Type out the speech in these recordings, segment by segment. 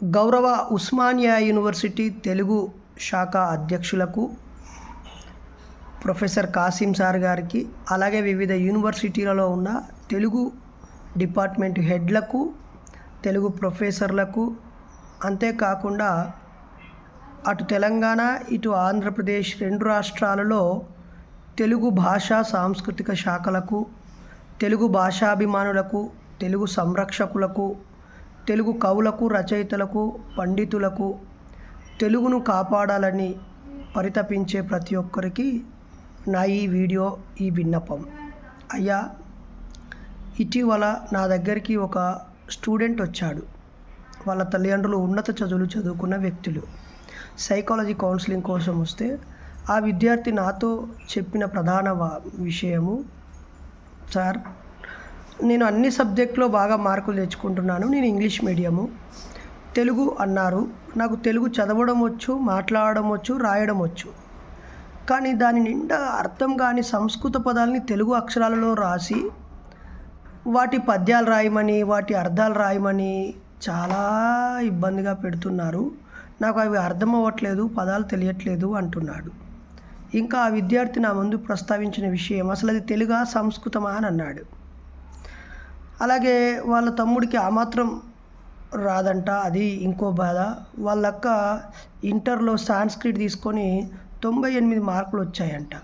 గౌరవ ఉస్మానియా యూనివర్సిటీ తెలుగు శాఖ అధ్యక్షులకు professor Kasim sir గారికి అలాగే వివిధ యూనివర్సిటీలలో ఉన్న తెలుగు డిపార్ట్మెంట్ హెడ్లకు తెలుగు ప్రొఫెసర్లకు అంతేకాకుండా అటు తెలంగాణ ఇటు ఆంధ్రప్రదేశ్ రెండు రాష్ట్రాలలో తెలుగు భాషా సాంస్కృతిక శాఖలకు తెలుగు భాషాభిమానులకు తెలుగు సంరక్షకులకు తెలుగు కవులకు రచయితలకు పండితులకు తెలుగును కాపాడాలని పరితపించే ప్రతి ఒక్కరికి నా ఈ వీడియో ఈ విన్నపం. అయ్యా ఇటీవల నా దగ్గరికి ఒక స్టూడెంట్ వచ్చాడు. వాళ్ళ తల్లిదండ్రులు ఉన్నత చదువులు చదువుకున్న వ్యక్తులు. సైకాలజీ కౌన్సిలింగ్ కోసం వస్తే ఆ విద్యార్థి నాతో చెప్పిన ప్రధాన విషయము సార్ నేను అన్ని సబ్జెక్టులో బాగా మార్కులు తెచ్చుకుంటున్నాను. నేను ఇంగ్లీష్ మీడియము. తెలుగు అన్నారు. నాకు తెలుగు చదవడం వచ్చు మాట్లాడడం వచ్చు రాయడం వచ్చు. కానీ దాని నిండా అర్థం కాని సంస్కృత పదాలని తెలుగు అక్షరాలలో రాసి వాటి పద్యాలు రాయమని వాటి అర్థాలు రాయమని చాలా ఇబ్బందిగా పెడుతున్నారు. నాకు అవి అర్థం అవ్వట్లేదు పదాలు తెలియట్లేదు అంటున్నాడు. ఇంకా ఆ విద్యార్థి నా ముందు ప్రస్తావించిన విషయం అసలు అది తెలుగా సంస్కృతమా అని అన్నాడు. అలాగే వాళ్ళ తమ్ముడికి ఆ మాత్రం రాదంట అది ఇంకో బాధ. వాళ్ళక్క ఇంటర్లో సాంస్క్రిట్ తీసుకొని తొంభై ఎనిమిది మార్కులు వచ్చాయంట.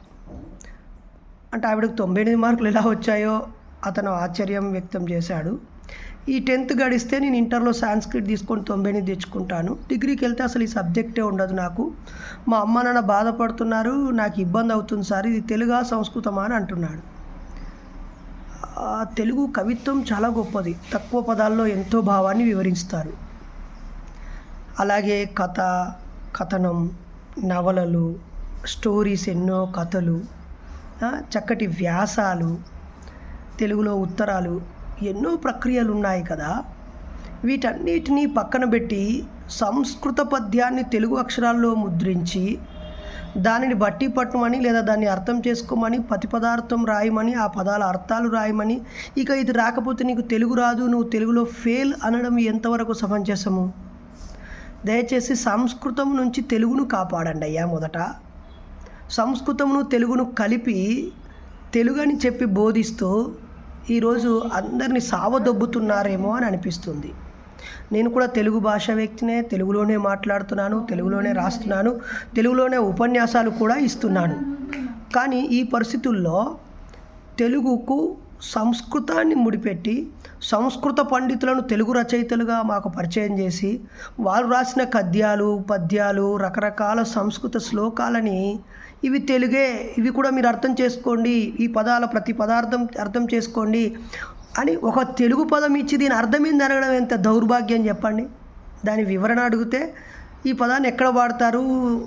అంటే ఆవిడకి తొంభై ఎనిమిది మార్కులు ఎలా వచ్చాయో అతను ఆశ్చర్యం వ్యక్తం చేశాడు. ఈ టెన్త్ గడిస్తే నేను ఇంటర్లో సాంస్క్రిట్ తీసుకొని తొంభై ఎనిమిది తెచ్చుకుంటాను. డిగ్రీకి వెళ్తే అసలు ఈ సబ్జెక్టే ఉండదు నాకు. మా అమ్మ నాన్న బాధపడుతున్నారు నాకు ఇబ్బంది అవుతుంది సార్ ఇది తెలుగా సంస్కృతమా అని అంటున్నాడు. తెలుగు కవిత్వం చాలా గొప్పది. తక్కువ పదాల్లో ఎంతో భావాన్ని వివరిస్తారు. అలాగే కథ కథనం నవలలు స్టోరీస్ ఎన్నో కథలు చక్కటి వ్యాసాలు తెలుగులో ఉత్తరాలు ఎన్నో ప్రక్రియలు ఉన్నాయి కదా. వీటన్నిటినీ పక్కన పెట్టి సంస్కృత పద్యాన్ని తెలుగు అక్షరాల్లో ముద్రించి దానిని బట్టి పట్టమని లేదా దాన్ని అర్థం చేసుకోమని పతి పదార్థం రాయమని ఆ పదాల అర్థాలు రాయమని. ఇక ఇది రాకపోతే నీకు తెలుగు రాదు నువ్వు తెలుగులో ఫెయిల్ అనడం ఎంతవరకు సమంజసము? దయచేసి సంస్కృతం నుంచి తెలుగును కాపాడండి అయ్యా మొదట. సంస్కృతమును తెలుగును కలిపి తెలుగు అని చెప్పి బోధిస్తూ ఈరోజు అందరినీ సావదొబ్బుతున్నారేమో అని అనిపిస్తుంది. నేను కూడా తెలుగు భాష వ్యక్తినే తెలుగులోనే మాట్లాడుతున్నాను తెలుగులోనే రాస్తున్నాను తెలుగులోనే ఉపన్యాసాలు కూడా ఇస్తున్నాను. కానీ ఈ పరిస్థితుల్లో తెలుగుకు సంస్కృతాన్ని ముడిపెట్టి సంస్కృత పండితులను తెలుగు రచయితలుగా మాకు పరిచయం చేసి వారు రాసిన కద్యాలు పద్యాలు రకరకాల సంస్కృత శ్లోకాలని ఇవి తెలుగే ఇవి కూడా మీరు అర్థం చేసుకోండి ఈ పదాల ప్రతి పదార్థం అర్థం చేసుకోండి అని ఒక తెలుగు పదం ఇచ్చి దీని అర్థం ఏంది ఎంత దౌర్భాగ్యం చెప్పండి. దాని వివరణ అడిగితే ఈ పదాన్ని ఎక్కడ వాడతారు?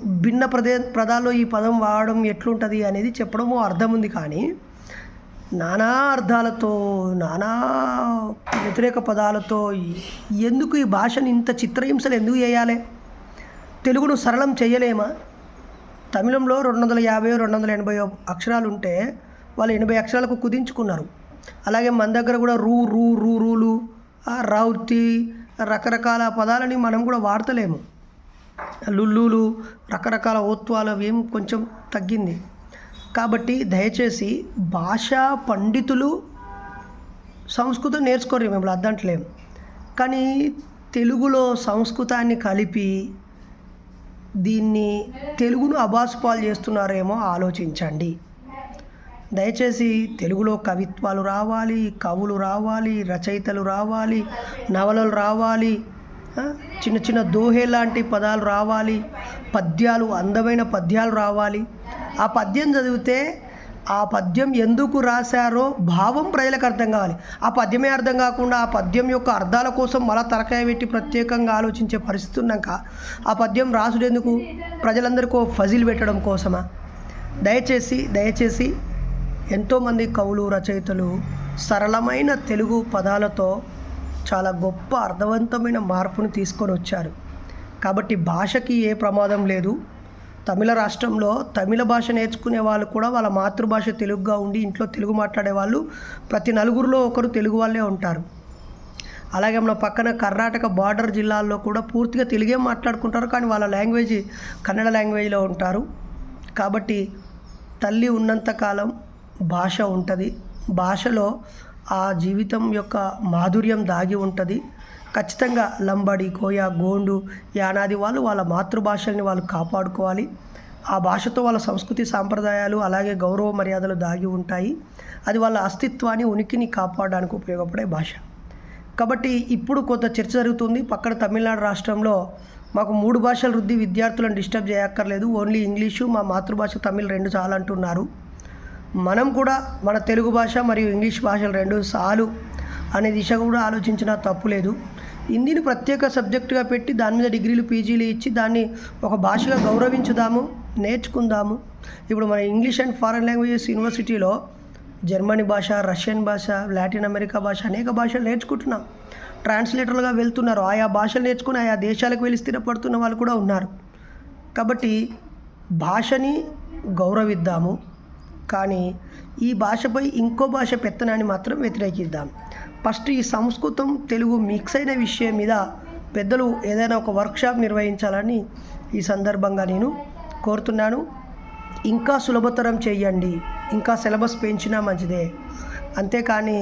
భిన్న ప్రదే పదాల్లో ఈ పదం వాడడం ఎట్లుంటుంది అనేది చెప్పడము అర్థం ఉంది కానీ నానా అర్థాలతో నానా వ్యతిరేక పదాలతో ఎందుకు ఈ భాషని ఇంత చిత్రహింసలు ఎందుకు చేయాలి? తెలుగును సరళం చేయలేమా? తమిళంలో రెండు వందల యాభై రెండు వందల ఎనభై అక్షరాలు ఉంటే వాళ్ళు ఎనభై అక్షరాలకు కుదించుకున్నారు. అలాగే మన దగ్గర కూడా రూ రూ రూ రూలు రౌతి రకరకాల పదాలని మనం కూడా వాడతలేము. లుల్లులు రకరకాల ఓత్వాలు అవి ఏం కొంచెం తగ్గింది. కాబట్టి దయచేసి భాషా పండితులు సంస్కృతం నేర్చుకోరు మేము అద్దంటలేము కానీ తెలుగులో సంస్కృతాన్ని కలిపి దీన్ని తెలుగును అబాసుపాలు చేస్తున్నారేమో ఆలోచించండి. దయచేసి తెలుగులో కవిత్వాలు రావాలి కవులు రావాలి రచయితలు రావాలి నవలలు రావాలి చిన్న చిన్న దోహే లాంటి పదాలు రావాలి పద్యాలు అందమైన పద్యాలు రావాలి. ఆ పద్యం చదివితే ఆ పద్యం ఎందుకు రాశారో భావం ప్రజలకు అర్థం కావాలి. ఆ పద్యమే అర్థం కాకుండా ఆ పద్యం యొక్క అర్థాల కోసం మళ్ళా తలకాయ పెట్టి ప్రత్యేకంగా ఆలోచించే పరిస్థితి ఉన్నాక ఆ పద్యం రాసుడెందుకు? ప్రజలందరికీ ఫజిల్ పెట్టడం కోసమా? దయచేసి దయచేసి ఎంతోమంది కవులు రచయితలు సరళమైన తెలుగు పదాలతో చాలా గొప్ప అర్థవంతమైన మార్పును తీసుకొని వచ్చారు. కాబట్టి భాషకి ఏ ప్రమాదం లేదు. తమిళ రాష్ట్రంలో తమిళ భాష నేర్చుకునే వాళ్ళు కూడా వాళ్ళ మాతృభాష తెలుగుగా ఉండి ఇంట్లో తెలుగు మాట్లాడే వాళ్ళు ప్రతి నలుగురిలో ఒకరు తెలుగు వాళ్ళే ఉంటారు. అలాగే మన పక్కన కర్ణాటక బార్డర్ జిల్లాల్లో కూడా పూర్తిగా తెలుగే మాట్లాడుకుంటారు. కానీ వాళ్ళ లాంగ్వేజ్ కన్నడ లాంగ్వేజ్లో ఉంటారు. కాబట్టి తల్లి ఉన్నంతకాలం భాష ఉంటుంది. భాషలో ఆ జీవితం యొక్క మాధుర్యం దాగి ఉంటుంది. ఖచ్చితంగా లంబడి కోయ గోండు యానాది వాళ్ళు వాళ్ళ మాతృభాషల్ని వాళ్ళు కాపాడుకోవాలి. ఆ భాషతో వాళ్ళ సంస్కృతి సాంప్రదాయాలు అలాగే గౌరవ మర్యాదలు దాగి ఉంటాయి. అది వాళ్ళ అస్తిత్వాన్ని ఉనికిని కాపాడడానికి ఉపయోగపడే భాష. కాబట్టి ఇప్పుడు కొంత చర్చ జరుగుతుంది. పక్కన తమిళనాడు రాష్ట్రంలో మాకు మూడు భాషల వృద్ధి విద్యార్థులను డిస్టర్బ్ చేయక్కర్లేదు. ఓన్లీ ఇంగ్లీషు మా మాతృభాష తమిళ్ రెండు చాలు అంటున్నారు మనం కూడా మన తెలుగు భాష మరియు ఇంగ్లీష్ భాషలు రెండు సాలు అనే దిశ కూడా ఆలోచించినా తప్పులేదు హిందీని ప్రత్యేక సబ్జెక్టుగా పెట్టి దాని మీద డిగ్రీలు పీజీలు ఇచ్చి దాన్ని ఒక భాషగా గౌరవించుదాము నేర్చుకుందాము. ఇప్పుడు మన ఇంగ్లీష్ అండ్ ఫారెన్ లాంగ్వేజెస్ యూనివర్సిటీలో జర్మనీ భాష రష్యన్ భాష లాటిన్ అమెరికా భాష అనేక భాషలు నేర్చుకుంటున్నాం. ట్రాన్స్లేటర్లుగా వెళ్తున్నారు. ఆయా భాషలు నేర్చుకుని ఆయా దేశాలకు వెళ్ళి స్థిరపడుతున్న వాళ్ళు కూడా ఉన్నారు. కాబట్టి భాషని గౌరవిద్దాము. కానీ ఈ భాషపై ఇంకో భాష పెత్తనాన్ని మాత్రం వ్యతిరేకిద్దాం. ఫస్ట్ ఈ సంస్కృతం తెలుగు మిక్స్ అయిన విషయం మీద పెద్దలు ఏదైనా ఒక వర్క్షాప్ నిర్వహించాలని ఈ సందర్భంగా నేను కోరుతున్నాను. ఇంకా సులభతరం చేయండి. ఇంకా సిలబస్ పెంచినా మంచిదే. అంతేకాని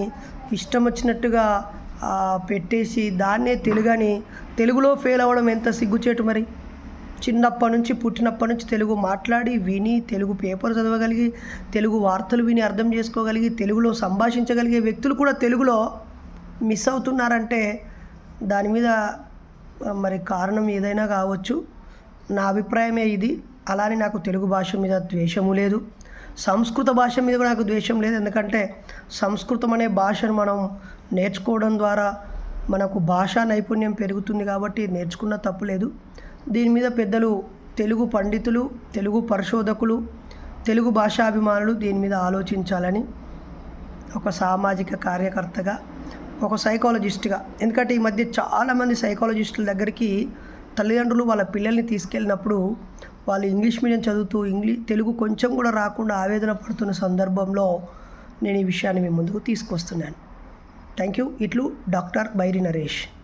ఇష్టం వచ్చినట్టుగా పెట్టేసి దాన్నే తెలుగని తెలుగులో ఫెయిల్ అవ్వడం ఎంత సిగ్గుచేటు మరి? చిన్నప్పటి నుంచి పుట్టినప్పటి నుంచి తెలుగు మాట్లాడి విని తెలుగు పేపర్ చదవగలిగి తెలుగు వార్తలు విని అర్థం చేసుకోగలిగి తెలుగులో సంభాషించగలిగే వ్యక్తులు కూడా తెలుగులో మిస్ అవుతున్నారంటే దాని మీద మరి కారణం ఏదైనా కావచ్చు. నా అభిప్రాయమే ఇది. అలానే నాకు తెలుగు భాష మీద ద్వేషము లేదు. సంస్కృత భాష మీద కూడా నాకు ద్వేషం లేదు. ఎందుకంటే సంస్కృతం అనే భాషను మనం నేర్చుకోవడం ద్వారా మనకు భాషా నైపుణ్యం పెరుగుతుంది కాబట్టి నేర్చుకున్న తప్పులేదు దీని మీద పెద్దలు తెలుగు పండితులు తెలుగు పరిశోధకులు తెలుగు భాషాభిమానులు దీని మీద ఆలోచించాలని ఒక సామాజిక కార్యకర్తగా ఒక సైకాలజిస్ట్గా. ఎందుకంటే ఈ మధ్య చాలామంది సైకాలజిస్టుల దగ్గరికి తల్లిదండ్రులు వాళ్ళ పిల్లల్ని తీసుకెళ్ళినప్పుడు వాళ్ళు ఇంగ్లీష్ మీడియం చదువుతూ ఇంగ్లీష్ తెలుగు కొంచెం కూడా రాకుండా ఆవేదన పడుతున్న సందర్భంలో నేను ఈ విషయాన్ని మీ ముందుకు తీసుకొస్తున్నాను. Thank you. ఇట్లు డాక్టర్ బైరి నరేష్.